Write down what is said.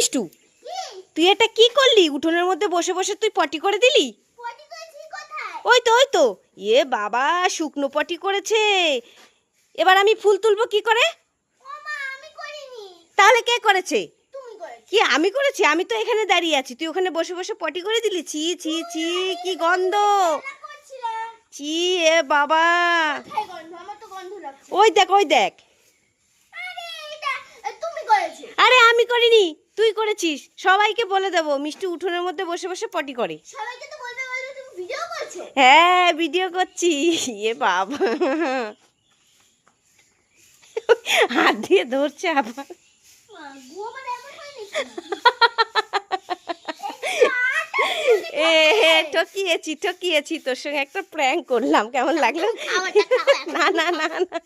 মিষ্টু তুই এটা কি করলি? উঠোনের মধ্যে বসে বসে তুই পটি করে দিলি? ওই তো ওই তো। এ বাবা শুকনো পটি করেছে। এবার আমি ফুল তুলবো কি করে? তাহলে কে করেছে? কি আমি করেছি? আমি তো এখানে দাঁড়িয়ে আছি। তুই ওখানে বসে বসে পটি করে দিলি? ছি ছি ছি কি গন্ধ? ছি এ বাবা। ওই দেখ ওই দেখ আরে এটা এ, তুমি করেছ আরে আমি করিনি তুই করেছিস। সবাইকে বলে দেবো মিষ্টি উঠোনের মধ্যে বসে বসে পটি করে। সবাইকে তো বলবে বলবে তুমি ভিডিও করছ। হ্যাঁ ভিডিও করছি। এ বাবা হাত দিয়ে ধরছে আবার। মানে? এ ঠকিয়েছি ঠকিয়েছি তোর সঙ্গে একটা প্র্যাঙ্ক করলাম। কেমন লাগল। না না না না।